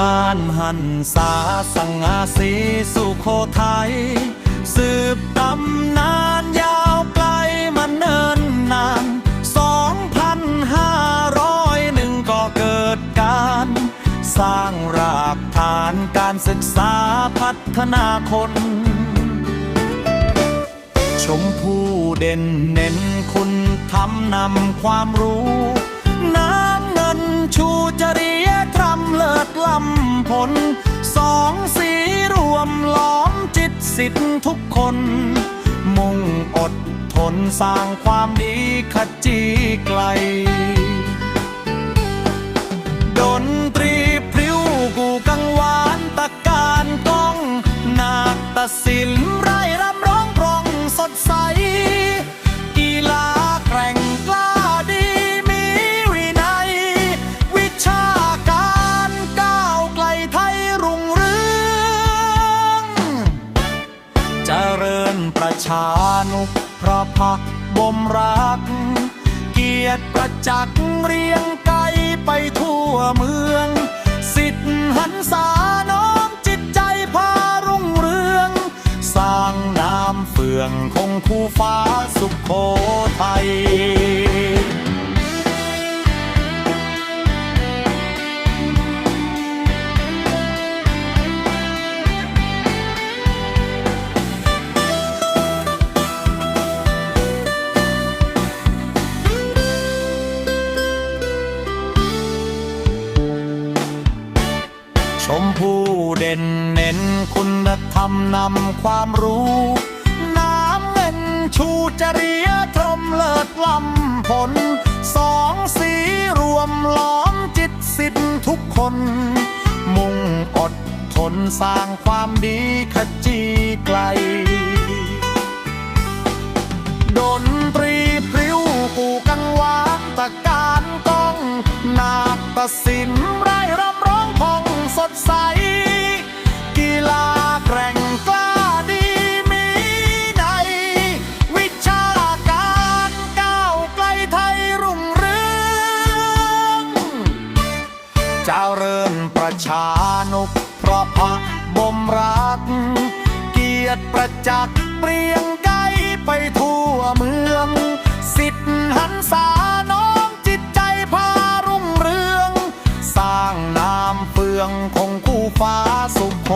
มันสาสังอาสีสุโคไทยสืบตำนานยาวไกลมาเนินนานสองพันห้าร้อยหนึ่งก็เกิดการ สร้างรากฐานการศึกษาพัฒนาคน ชมผู้เด่นเน้นคุณทำนำความรู้ ล้ำผลสองสีรวมล้อมจิตสิทธิ์ทุกคน มุ่งอดทนสร้างความดีขจีไกล ดนตรีพริ้วกูกังวานตะการก้องนาฏศิลานุพระพักบ่มรัก เกียรติประจักษ์เรียงไกลไปทั่วเมือง สิทธิหันษาน้อมจิตใจพารุ่งเรือง สร้างน้ำเฟืองคงคู่ฟ้าสุขโขทัย มผู้เด่นเน้นคุณธรรมนำความรู้ น้ำเงินชูจริยธรรมเลิศล้ำผล สองสีรวมล้อมจิตสิทธิ์ทุกคน มุ่งอดทนสร้างความดีขจีไกล จาเริญประชานุพระพระบ่มรัก เกียรติประจักษ์เปรียงไกลไปทั่วเมือง สิทธิหันษาน้องจิตใจพารุ่งเรือง สร้างนามเฟืองคงคู่ฟ้าสุขโข